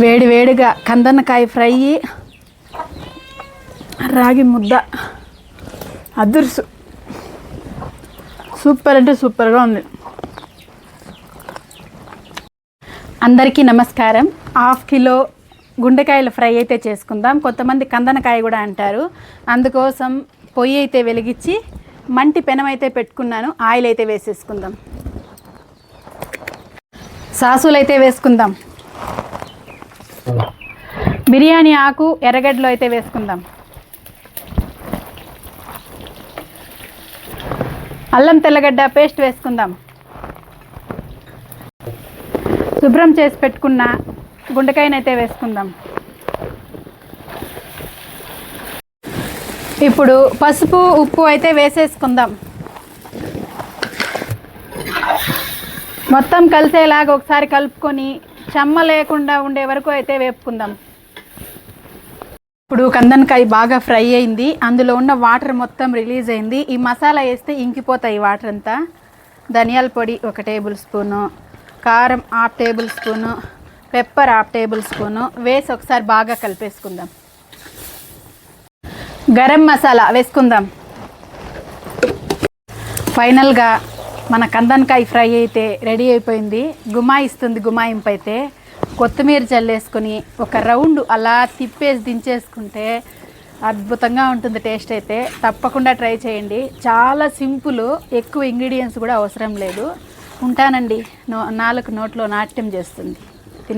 వేడి వేడిగా కందనకాయ ఫ్రై రాగి ముద్ద అదుర్సు. సూపర్ అంటే సూపర్గా ఉంది. అందరికీ నమస్కారం. హాఫ్ కిలో గుండెకాయల ఫ్రై అయితే చేసుకుందాం. కొంతమంది కందనకాయ కూడా అంటారు. అందుకోసం పొయ్యి అయితే వెలిగించి మంటి పెనం అయితే పెట్టుకున్నాను. ఆయిల్ అయితే వేసేసుకుందాం. సాసులు అయితే వేసుకుందాం. బిర్యానీ ఆకు ఎర్రగడ్డలు అయితే వేసుకుందాం. అల్లం తెల్లగడ్డ పేస్ట్ వేసుకుందాం. శుభ్రం చేసి పెట్టుకున్న గుండెకాయనైతే వేసుకుందాం. ఇప్పుడు పసుపు ఉప్పు అయితే వేసేసుకుందాం. మొత్తం కలిసేలాగా ఒకసారి కలుపుకొని చెమ్మ లేకుండా ఉండే వరకు అయితే వేపుకుందాం. ఇప్పుడు కందనకాయ బాగా ఫ్రై అయింది. అందులో ఉన్న వాటర్ మొత్తం రిలీజ్ అయింది. ఈ మసాలా వేస్తే ఇంకిపోతాయి వాటర్ అంతా. ధనియాల పొడి ఒక టేబుల్ స్పూను. కారం half tablespoon. Pepper half tablespoon. వేసి ఒకసారి బాగా కలిపేసుకుందాం. గరం మసాలా వేసుకుందాం. ఫైనల్గా మన కందనకాయ ఫ్రై అయితే రెడీ అయిపోయింది. గుమాయిస్తుంది గుమాయింపు అయితే కొత్తిమీర చల్లేసుకొని ఒక రౌండ్ అలా తిప్పేసి దించేసుకుంటే అద్భుతంగా ఉంటుంది టేస్ట్ అయితే. తప్పకుండా ట్రై చేయండి. చాలా సింపుల్ ఎక్కువ ఇంగ్రీడియంట్స్ కూడా అవసరం లేదు. ఉంటానండి. నో నాలుగు నోట్లో నాట్యం చేస్తుంది.